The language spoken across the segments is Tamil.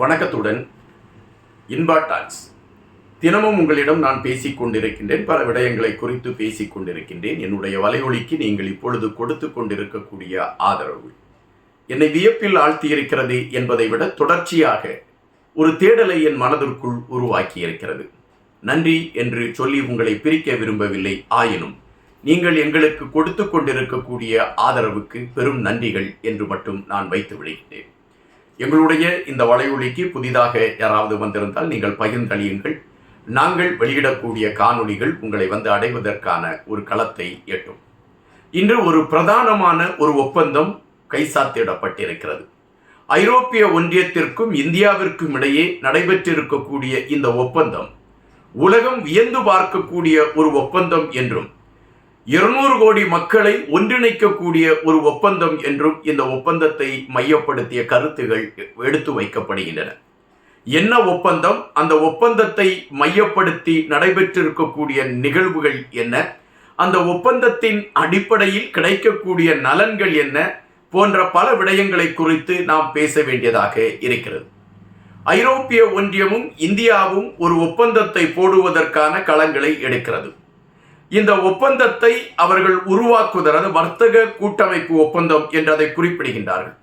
வணக்கத்துடன் இன்பா டாக்ஸ். தினமும் உங்களிடம் நான் பேசிக் கொண்டிருக்கின்றேன். பல விடயங்களை குறித்து பேசிக் கொண்டிருக்கின்றேன். என்னுடைய வலையொலிக்கு நீங்கள் இப்பொழுது கொடுத்து கொண்டிருக்கக்கூடிய ஆதரவு. என்னை வியப்பில் ஆழ்த்தியிருக்கிறது என்பதை விட தொடர்ச்சியாக ஒரு தேடலை என் மனதிற்குள் உருவாக்கி இருக்கிறது நன்றி என்று சொல்லி உங்களை பிரிக்க விரும்பவில்லை. ஆயினும் நீங்கள் எங்களுக்கு கொடுத்து கொண்டிருக்கக்கூடிய ஆதரவுக்கு பெரும் நன்றிகள் என்று மட்டும் நான் வைத்து விடுகிறேன் எங்களுடைய இந்த வலையொலிக்கு புதிதாக யாராவது வந்திருந்தால் நீங்கள் பகிர்ந்தளியுங்கள். நாங்கள் வெளியிடக்கூடிய காணொளிகள் உங்களை வந்து அடைவதற்கான ஒரு களத்தை எட்டும். இன்று ஒரு பிரதானமான ஒரு ஒப்பந்தம் கைசாத்திடப்பட்டிருக்கிறது ஐரோப்பிய ஒன்றியத்திற்கும் இந்தியாவிற்கும் இடையே நடைபெற்றிருக்கக்கூடிய இந்த ஒப்பந்தம் உலகம் வியந்து பார்க்கக்கூடிய ஒரு ஒப்பந்தம் என்றும் இருநூறு கோடி மக்களை ஒன்றிணைக்கக்கூடிய ஒரு ஒப்பந்தம் என்றும் இந்த ஒப்பந்தத்தை மையப்படுத்திய கருத்துகள் எடுத்து வைக்கப்படுகின்றன. என்ன ஒப்பந்தம்? அந்த ஒப்பந்தத்தை மையப்படுத்தி நடைபெற்றிருக்கக்கூடிய நிகழ்வுகள் என்ன? அந்த ஒப்பந்தத்தின் அடிப்படையில் கிடைக்கக்கூடிய நலன்கள் என்ன? போன்ற பல விடயங்களை குறித்து நாம் பேச வேண்டியதாக இருக்கிறது. ஐரோப்பிய ஒன்றியமும் இந்தியாவும் ஒரு ஒப்பந்தத்தை போடுவதற்கான களங்களை எடுக்கிறது. இந்த ஒப்பந்தத்தை அவர்கள் உருவாக்குவதற்கு வர்த்தக கூட்டமைப்பு ஒப்பந்தம் என்று அதை குறிப்பிடுகின்றார்கள்.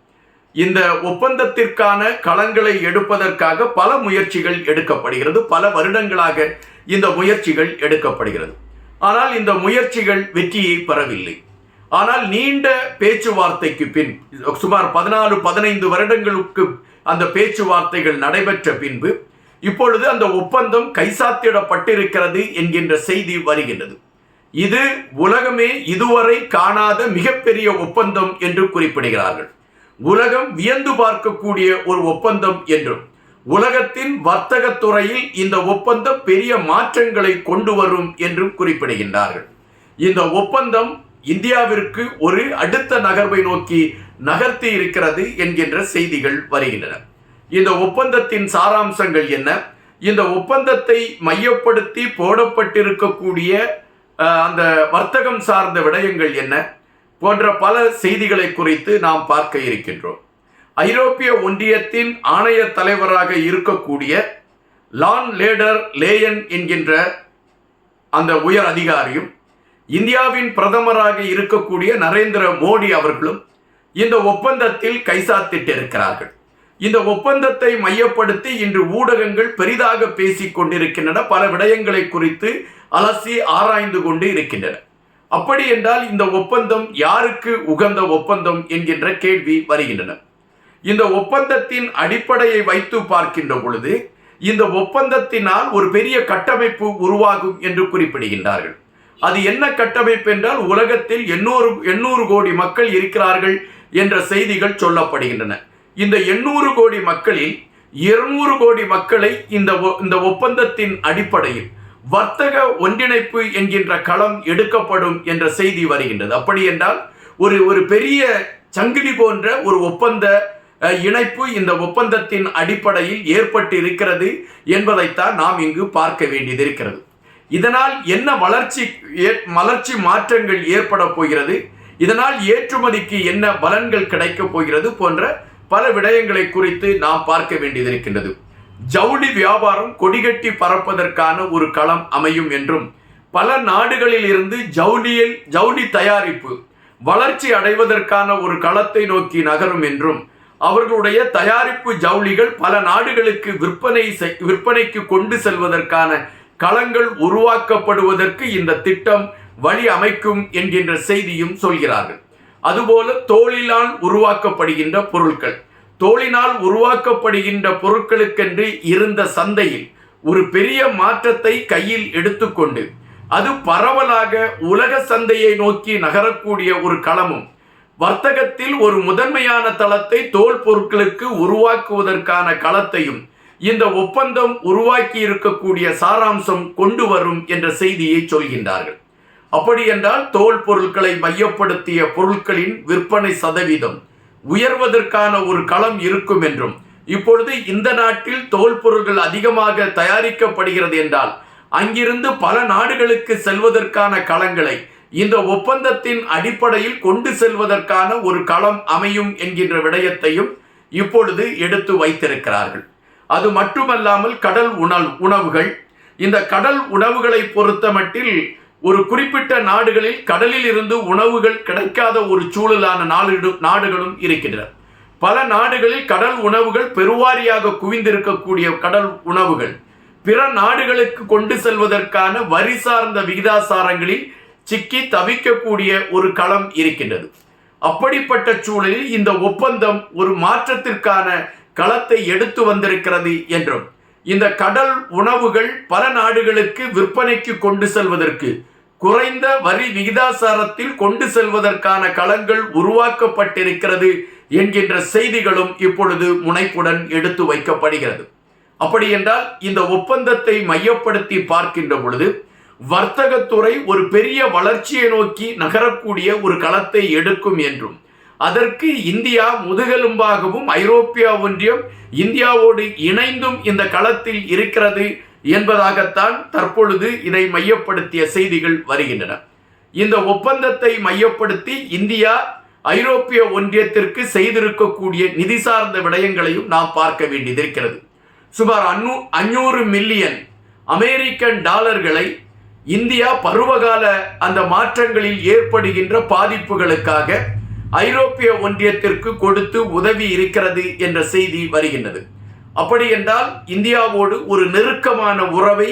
இந்த ஒப்பந்தத்திற்கான களங்களை எடுப்பதற்காக பல முயற்சிகள் எடுக்கப்படுகிறது. பல வருடங்களாக இந்த முயற்சிகள் எடுக்கப்படுகிறது. ஆனால் இந்த முயற்சிகள் வெற்றியை பெறவில்லை. ஆனால் நீண்ட பேச்சுவார்த்தைக்கு பின் சுமார் பதினாலு பதினைந்து வருடங்களுக்கு அந்த பேச்சுவார்த்தைகள் நடைபெற்ற பின்பு இப்பொழுது அந்த ஒப்பந்தம் கைசாத்திடப்பட்டிருக்கிறது என்கின்ற செய்தி வருகின்றது. இது உலகமே இதுவரை காணாத மிகப்பெரிய ஒப்பந்தம் என்று குறிப்பிடுகிறார்கள். உலகம் வியந்து பார்க்கக்கூடிய ஒரு ஒப்பந்தம் என்றும் உலகத்தின் வர்த்தக துறையில் இந்த ஒப்பந்தம் பெரிய மாற்றங்களை கொண்டு வரும் என்றும் குறிப்பிடுகின்றார்கள். இந்த ஒப்பந்தம் இந்தியாவிற்கு ஒரு அடுத்த நகர்வை நோக்கி நகர்த்தி இருக்கிறது என்கின்ற செய்திகள் வருகின்றன. இந்த ஒப்பந்தத்தின் சாராம்சங்கள் என்ன? இந்த ஒப்பந்தத்தை மையப்படுத்தி போடப்பட்டிருக்கக்கூடிய அந்த வர்த்தகம் சார்ந்த விடயங்கள் என்ன போன்ற பல செய்திகளை குறித்து நாம் பார்க்க இருக்கின்றோம். ஐரோப்பிய ஒன்றியத்தின் ஆணைய தலைவராக இருக்கக்கூடிய லான் லேடர் லேயன் என்கின்ற அந்த உயர் அதிகாரியும் இந்தியாவின் பிரதமராக இருக்கக்கூடிய நரேந்திர மோடி அவர்களும் இந்த ஒப்பந்தத்தில் கைசாத்திட்டிருக்கிறார்கள். இந்த ஒப்பந்தத்தை மையப்படுத்தி இன்று ஊடகங்கள் பெரிதாக பேசிக் கொண்டிருக்கின்றன பல விடயங்களை குறித்து அலசி ஆராய்ந்து கொண்டு இருக்கின்றன. அப்படி என்றால் இந்த ஒப்பந்தம் யாருக்கு உகந்த ஒப்பந்தம் என்கின்ற கேள்வி வருகின்றன. இந்த ஒப்பந்தத்தின் அடிப்படையை வைத்து பார்க்கின்ற பொழுது இந்த ஒப்பந்தத்தினால் ஒரு பெரிய கட்டமைப்பு உருவாகும் என்று குறிப்பிடுகின்றார்கள். அது என்ன கட்டமைப்பு என்றால் உலகத்தில் எண்ணூறு எண்ணூறு கோடி மக்கள் இருக்கிறார்கள் என்ற செய்திகள் சொல்லப்படுகின்றன. இந்த எண்ணூறு கோடி மக்களில் இருநூறு கோடி மக்களை இந்த இந்த ஒப்பந்தத்தின் அடிப்படையில் வர்த்தக ஒன்றிணைப்பு என்கின்ற களம் எடுக்கப்படும் என்ற செய்தி வருகின்றது. அப்படி என்றால் ஒரு ஒரு பெரிய சங்கிலி போன்ற ஒரு ஒப்பந்த இணைப்பு இந்த ஒப்பந்தத்தின் அடிப்படையில் ஏற்பட்டு இருக்கிறது என்பதைத்தான் நாம் இங்கு பார்க்க வேண்டியது இருக்கிறது இதனால் என்ன வளர்ச்சி வளர்ச்சி மாற்றங்கள் ஏற்பட போகிறது? இதனால் ஏற்றுமதிக்கு என்ன பலன்கள் கிடைக்கப் போகிறது? போன்ற பல விடயங்களை குறித்து நாம் பார்க்க வேண்டியது இருக்கின்றது ஜவுளி வியாபாரம் கொடிகட்டி பறப்பதற்கான ஒரு களம் அமையும் என்றும் பல நாடுகளில் இருந்து ஜவுளியில் ஜவுளி தயாரிப்பு வளர்ச்சி அடைவதற்கான ஒரு களத்தை நோக்கி நகரும் என்றும் அவர்களுடைய தயாரிப்பு ஜவுளிகள் பல நாடுகளுக்கு விற்பனை விற்பனைக்கு கொண்டு செல்வதற்கான களங்கள் உருவாக்கப்படுவதற்கு இந்த திட்டம் வழி அமைக்கும் என்கின்ற செய்தியும் சொல்கிறார்கள். அதுபோல தோளிலால் உருவாக்கப்படுகின்ற பொருட்கள். தோளினால் உருவாக்கப்படுகின்ற பொருட்களுக்கென்று இருந்த சந்தையில் ஒரு பெரிய மாற்றத்தை கையில் எடுத்துக்கொண்டு அது பரவலாக உலக சந்தையை நோக்கி நகரக்கூடிய ஒரு களமும் வர்த்தகத்தில் ஒரு முதன்மையான தளத்தை தோல் பொருட்களுக்கு உருவாக்குவதற்கான களத்தையும் இந்த ஒப்பந்தம் உருவாக்கி இருக்கக்கூடிய சாராம்சம் கொண்டு வரும் என்ற செய்தியை சொல்கின்றார்கள். அப்படி என்றால் தோல் பொருட்களை மையப்படுத்திய பொருட்களின் விற்பனை சதவீதம் உயர்வதற்கான ஒரு களம் இருக்கும் என்றும் இப்பொழுது இந்த நாட்டில் தோல் பொருட்கள் அதிகமாக தயாரிக்கப்படுகிறது என்றால் அங்கிருந்து பல நாடுகளுக்கு செல்வதற்கான களங்களை இந்த ஒப்பந்தத்தின் அடிப்படையில் கொண்டு செல்வதற்கான ஒரு களம் அமையும் என்கின்ற விடயத்தையும் இப்பொழுது எடுத்து வைத்திருக்கிறார்கள். அது மட்டுமல்லாமல் கடல் உணவு உணவுகள் இந்த கடல் உணவுகளை பொறுத்தமட்டில் ஒரு குறிப்பிட்ட நாடுகளில் கடலில் இருந்து உணவுகள் கிடைக்காத ஒரு சூழலான நாடு நாடுகளும் இருக்கின்றன. பல நாடுகளில் கடல் உணவுகள் பெருவாரியாக குவிந்திருக்கக்கூடிய கடல் உணவுகள். பிற நாடுகளுக்கு கொண்டு செல்வதற்கான வரி சார்ந்த விகிதாசாரங்களில் சிக்கி தவிக்கக்கூடிய ஒரு களம் இருக்கின்றது. அப்படிப்பட்ட சூழலில் இந்த ஒப்பந்தம் ஒரு மாற்றத்திற்கான களத்தை எடுத்து வந்திருக்கிறது என்றும் இந்த கடல் உணவுகள் பல நாடுகளுக்கு விற்பனைக்கு கொண்டு செல்வதற்கு குறைந்த வரி விகிதாசாரத்தில் கொண்டு செல்வதற்கான களங்கள் உருவாக்கப்பட்டிருக்கிறது என்கின்ற செய்திகளும் இப்பொழுது முனைப்புடன் எடுத்து வைக்கப்படுகிறது. அப்படி என்றால் இந்த ஒப்பந்தத்தை மையப்படுத்தி பார்க்கின்ற பொழுது வர்த்தகத்துறை ஒரு பெரிய வளர்ச்சியை நோக்கி நகரக்கூடிய ஒரு களத்தை எடுக்கும் என்றும் அதற்கு இந்தியா முதுகெலும்பாகவும் ஐரோப்பிய ஒன்றியம் இந்தியாவோடு இணைந்தும் இந்த களத்தில் இருக்கிறது என்பதாகத்தான் தற்பொழுது இதை மையப்படுத்திய செய்திகள் வருகின்றன. இந்த ஒப்பந்தத்தை மையப்படுத்தி இந்தியா ஐரோப்பிய ஒன்றியத்திற்கு செய்திருக்கக்கூடிய நிதி சார்ந்த விடயங்களையும் நாம் பார்க்க வேண்டியதிருக்கிறது சுமார் அன்னூ அஞ்சூறு மில்லியன் அமெரிக்கன் டாலர்களை இந்தியா பருவகால அந்த மாற்றங்களில் ஏற்படுகின்ற பாதிப்புகளுக்காக ஐரோப்பிய ஒன்றியத்திற்கு கொடுத்து உதவி இருக்கிறது என்ற செய்தி வருகின்றது. அப்படி என்றால் இந்தியாவோடு ஒரு நெருக்கமான உறவை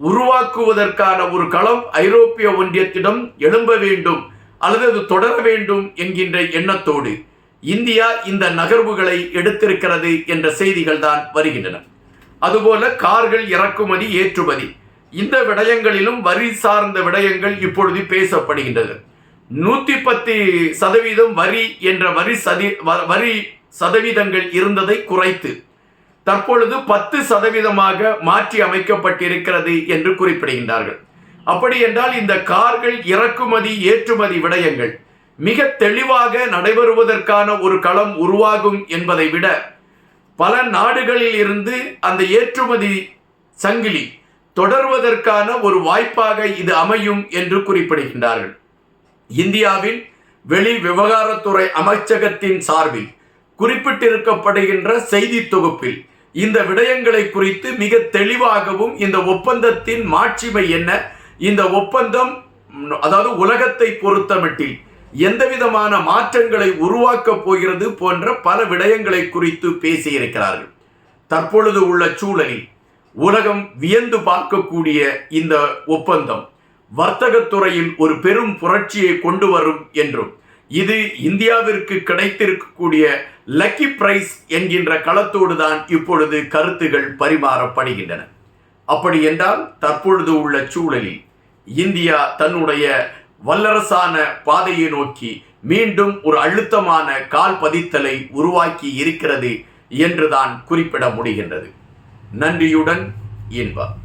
உருவாக்குவதற்கான ஒரு களம் ஐரோப்பிய ஒன்றியத்திடம் எழும்ப வேண்டும் அல்லது அது தொடர வேண்டும் என்கின்ற எண்ணத்தோடு இந்தியா இந்த நகர்வுகளை எடுத்திருக்கிறது என்ற செய்திகள் தான் வருகின்றன. அதுபோல கார்கள் இறக்குமதி ஏற்றுமதி இந்த விடயங்களிலும் வரி சார்ந்த விடயங்கள் இப்பொழுது பேசப்படுகின்றது. நூத்தி பத்து சதவீதம் வரி என்ற வரி சதி வரி சதவீதங்கள் இருந்ததை குறைத்து தற்பொழுது பத்து சதவீதமாக மாற்றி அமைக்கப்பட்டிருக்கிறது என்று குறிப்பிடுகின்றார்கள். அப்படி என்றால் இந்த கார்கள் இறக்குமதி ஏற்றுமதி விடயங்கள் மிக தெளிவாக நடைபெறுவதற்கான ஒரு களம் உருவாகும் என்பதை விட பல நாடுகளில் இருந்து அந்த ஏற்றுமதி சங்கிலி தொடர்வதற்கான ஒரு வாய்ப்பாக இது அமையும் என்று குறிப்பிடுகின்றார்கள். இந்தியாவின் வெளி விவகாரத்துறை அமைச்சகத்தின் சார்பில் குறிப்பிட்டிருக்கப்படுகின்ற செய்தி தொகுப்பில் இந்த விடயங்களை குறித்து மிக தெளிவாகவும் இந்த ஒப்பந்தத்தின் மாட்சிமை என்ன? இந்த ஒப்பந்தம் அதாவது உலகத்தை பொறுத்தமட்டில் எந்த விதமான மாற்றங்களை உருவாக்கப் போகிறது போன்ற பல விடயங்களை குறித்து பேசியிருக்கிறார்கள். தற்பொழுது உள்ள சூழலில் உலகம் வியந்து பார்க்கக்கூடிய இந்த ஒப்பந்தம் வர்த்தகத்துறையில் ஒரு பெரும் புரட்சியை கொண்டு வரும் என்றும் இது இந்தியாவிற்கு கிடைத்திருக்கக்கூடிய லக்கி பிரைஸ் என்கின்ற களத்தோடு தான் இப்பொழுது கருத்துகள் பரிமாறப்படுகின்றன. அப்படி என்றால் தற்பொழுது உள்ள சூழலில் இந்தியா தன்னுடைய வல்லரசான பாதையை நோக்கி மீண்டும் ஒரு அழுத்தமான கால் பதித்தலை உருவாக்கி இருக்கிறது என்றுதான் குறிப்பிட முடிகின்றது. நன்றியுடன் இன்பம்.